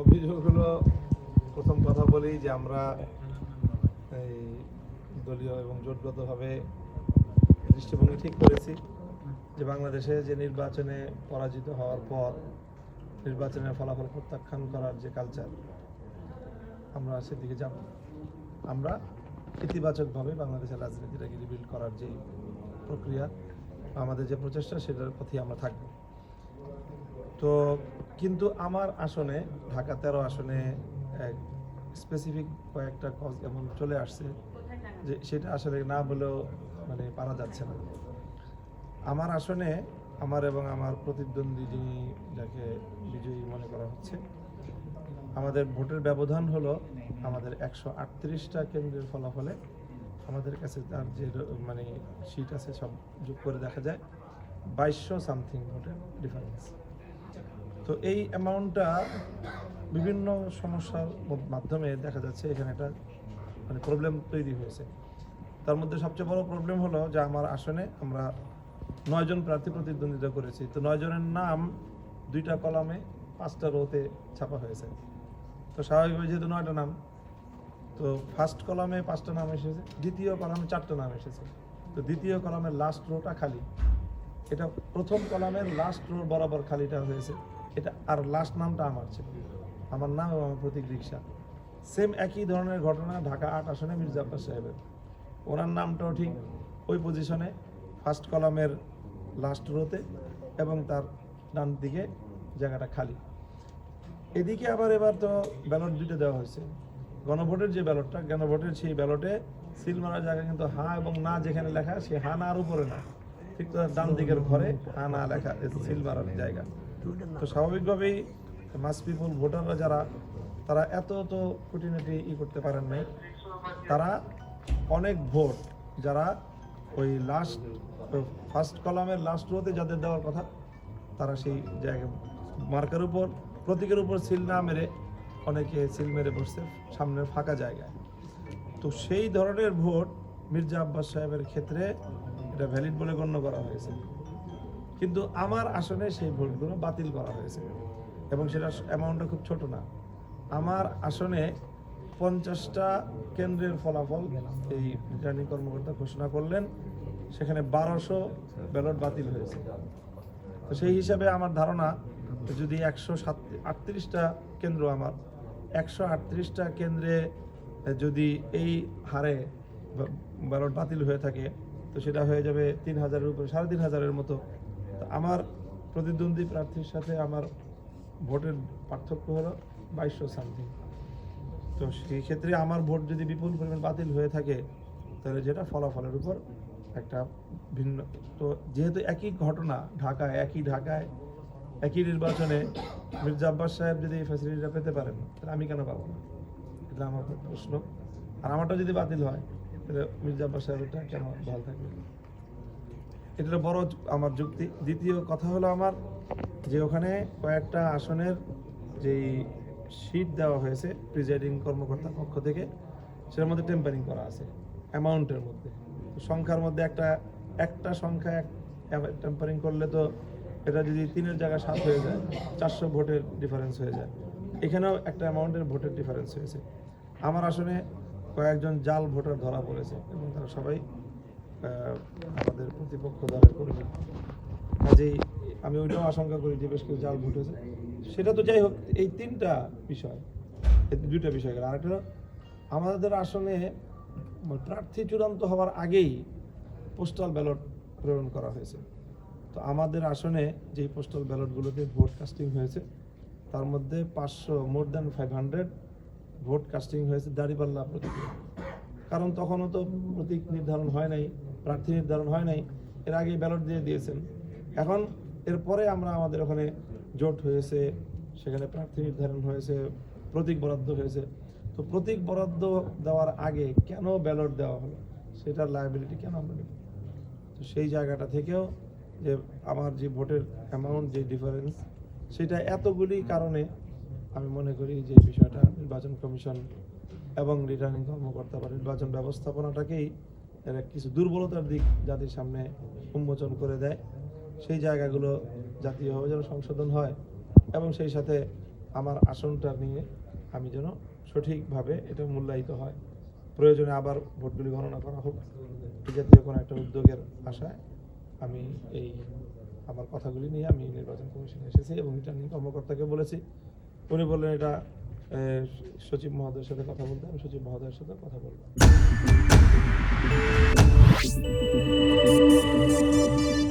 অভিযোগ হলো প্রথম কথা বলি যে আমরা এই দলীয় এবং জোটগতভাবে দৃষ্টিভঙ্গি ঠিক করেছি যে বাংলাদেশে যে নির্বাচনে পরাজিত হওয়ার পর নির্বাচনের ফলাফল প্রত্যাখ্যান করার যে কালচার আমরা সেদিকে যাব। আমরা ইতিবাচকভাবে বাংলাদেশের রাজনীতিটাকে রিবিল্ড করার যে প্রক্রিয়া আমাদের যে প্রচেষ্টা, সেটার পথেই আমরা থাকব। তো কিন্তু আমার আসনে, ঢাকা তেরো আসনে স্পেসিফিক কয়েকটা কজ এমন চলে আসছে যে সেটা আসলে না বলেও মানে পারা যাচ্ছে না। আমার আসনে আমার এবং আমার প্রতিদ্বন্দ্বী যিনি, যাকে বিজয়ী মনে করা হচ্ছে, আমাদের ভোটের ব্যবধান হলো আমাদের একশো আটত্রিশটা কেন্দ্রের ফলাফলে। আমাদের কাছে তার যে মানে সিট আছে সব যোগ করে দেখা যায়, বাইশশো সামথিং ভোটের ডিফারেন্স তো এই অ্যামাউন্টটা বিভিন্ন সমস্যার মাধ্যমে দেখা যাচ্ছে এখানে একটা মানে প্রবলেম তৈরি হয়েছে। তার মধ্যে সবচেয়ে বড় প্রবলেম হলো যে আমার আসনে আমরা নয়জন প্রার্থী প্রতিদ্বন্দ্বিতা করেছি। তো নয়জনের নাম দুইটা কলামে পাঁচটা রোতে ছাপা হয়েছে। তো স্বাভাবিকভাবে যেহেতু নয়টা নাম, তো ফার্স্ট কলামে পাঁচটা নাম এসেছে, দ্বিতীয় কলামে চারটা নাম এসেছে। তো দ্বিতীয় কলামের লাস্ট রোটা খালি। এটা প্রথম কলামের লাস্ট রো বরাবর খালিটা হয়েছে। এটা আর লাস্ট নামটা আমার ছিল। আমার নাম এবং আমার প্রতীক রিক্সা সেম একই ধরনের ঘটনা ঢাকা আট আসনে মির্জা সাহেবের। ওনার নামটাও ঠিক ওই পজিশনে ফার্স্ট কলামের লাস্ট রোতে এবং তার ডান দিকে জায়গাটা খালি। এদিকে আবার এবার তো ব্যালট দুটো দেওয়া হয়েছে। গণভোটের যে ব্যালটটা গণভোটের সেই ব্যালটে সিল মারার জায়গা কিন্তু হা এবং না যেখানে লেখা, সে হা না আর উপরে না। ঠিক তো, ডান দিকের ঘরে হা না লেখা, সিল মারার জায়গা। তো স্বাভাবিকভাবেই মাস পিপুল ভোটাররা যারা, তারা এত তো খুঁটিনাটি ই করতে পারেন নাই। তারা অনেক ভোট, যারা ওই লাস্ট ফার্স্ট কলামের লাস্ট রোতে যাদের দেওয়ার কথা, তারা সেই জায়গায় মার্কের উপর, প্রতীকের উপর সিল না মেরে অনেকে সিল মেরে বসছে সামনের ফাঁকা জায়গায়। তো সেই ধরনের ভোট মির্জা আব্বাস সাহেবের ক্ষেত্রে এটা ভ্যালিড বলে গণ্য করা হয়েছে। কিন্তু আমার আসনে সেই ভোটগুলো বাতিল করা হয়েছে। এবং সেটা অ্যামাউন্টটা খুব ছোট না। আমার আসনে পঞ্চাশটা কেন্দ্রের ফলাফল এই রিটার্নিং কর্মকর্তা ঘোষণা করলেন। সেখানে বারোশো ব্যালট বাতিল হয়েছে। তো সেই হিসাবে আমার ধারণা যদি একশো সাত, আটত্রিশটা কেন্দ্র আমার, একশো আটত্রিশটা কেন্দ্রে যদি এই হারে ব্যালট বাতিল হয়ে থাকে, তো সেটা হয়ে যাবে তিন হাজারের উপরে, সাড়ে তিন হাজারের মতো আমার প্রতিদ্বন্দ্বী প্রার্থীর সাথে আমার ভোটের পার্থক্য হলো বাইশশো সামথিং তো সেই ক্ষেত্রে আমার ভোট যদি বিপুল পরিমাণ বাতিল হয়ে থাকে, তাহলে যেটা ফলাফলের উপর একটা ভিন্ন, তো যেহেতু একই ঘটনা ঢাকায়, একই ঢাকায়, একই নির্বাচনে মির্জা আব্বাস সাহেব যদি এই ফ্যাসিলিটিটা পেতে পারেন, তাহলে আমি কেন পাবো না? এটা আমার প্রশ্ন। আর আমারটা যদি বাতিল হয়, তাহলে মির্জা আব্বাস সাহেবেরটা কেন ভালো থাকবে? এটা বড় আমার যুক্তি। দ্বিতীয় কথা হলো আমার যে ওখানে কয়েকটা আসনের যেই সিট দেওয়া হয়েছে প্রিজাইডিং কর্মকর্তার পক্ষ থেকে, সেটার মধ্যে টেম্পারিং করা আছে অ্যামাউন্টের মধ্যে। সংখ্যার মধ্যে একটা একটা সংখ্যা এক টেম্পারিং করলে তো এটা যদি তিনের জায়গায় সাত হয়ে যায়, চারশো ভোটের ডিফারেন্স হয়ে যায়। এখানেও একটা অ্যামাউন্টের ভোটের ডিফারেন্স হয়েছে। আমার আসনে কয়েকজন জাল ভোটার ধরা পড়েছে এবং তারা সবাই আমাদের প্রতিপক্ষ দলের কর্মী। কাজেই আমি ওইটাও আশঙ্কা করি যে বেশ কিছু জাল ভোট হয়েছে। সেটা তো যাই হোক, এই তিনটা বিষয়, এই দুইটা বিষয় গেল। আরেকটা, আমাদের আসনে প্রার্থী চূড়ান্ত হওয়ার আগেই পোস্টাল ব্যালট প্রেরণ করা হয়েছে। তো আমাদের আসনে যেই পোস্টাল ব্যালটগুলোতে ভোট কাস্টিং হয়েছে, তার মধ্যে পাঁচশো more than five hundred vote casting হয়েছে দাঁড়িপাল্লা প্রতীকে। কারণ তখনও তো প্রতীক নির্ধারণ হয় নাই। প্রার্থী নির্ধারণ হয় নাই। এর আগে ব্যালট দিয়ে দিয়েছেন। এখন এরপরে আমরা আমাদের ওখানে জোট হয়েছে, সেখানে প্রার্থী নির্ধারণ হয়েছে, প্রতীক বরাদ্দ হয়েছে। তো প্রতীক বরাদ্দ দেওয়ার আগে কেন ব্যালট দেওয়া হলো? সেটার লায়াবিলিটি কেন আমরা নেব? তো সেই জায়গাটা থেকেও যে আমার যে ভোটের অ্যামাউন্ট যে ডিফারেন্স সেটা এতগুলি কারণে আমি মনে করি যে বিষয়টা নির্বাচন কমিশন এবং রিটার্নিং কর্মকর্তা বা নির্বাচন ব্যবস্থাপনাটাকেই এর কিছু দুর্বলতার দিক জাতির সামনে উন্মোচন করে দেয়। সেই জায়গাগুলো জাতীয়ভাবে যেন সংশোধন হয় এবং সেই সাথে আমার আসনটা নিয়ে আমি যেন সঠিকভাবে এটা মূল্যায়িত হয়। প্রয়োজনে আবার ভোটগুলি গণনা করা হোক। জাতীয় কোনো একটা উদ্যোগের আশায় আমি এই আমার কথাগুলি নিয়ে আমি নির্বাচন কমিশনে এসেছি এবং এটা রিটার্নিং কর্মকর্তাকে বলেছি। উনি বললেন, এটা সচিব মহোদয়ের সাথে কথা বলতে আমি সচিব মহোদয়ের সাথে কথা বলব। Thank you.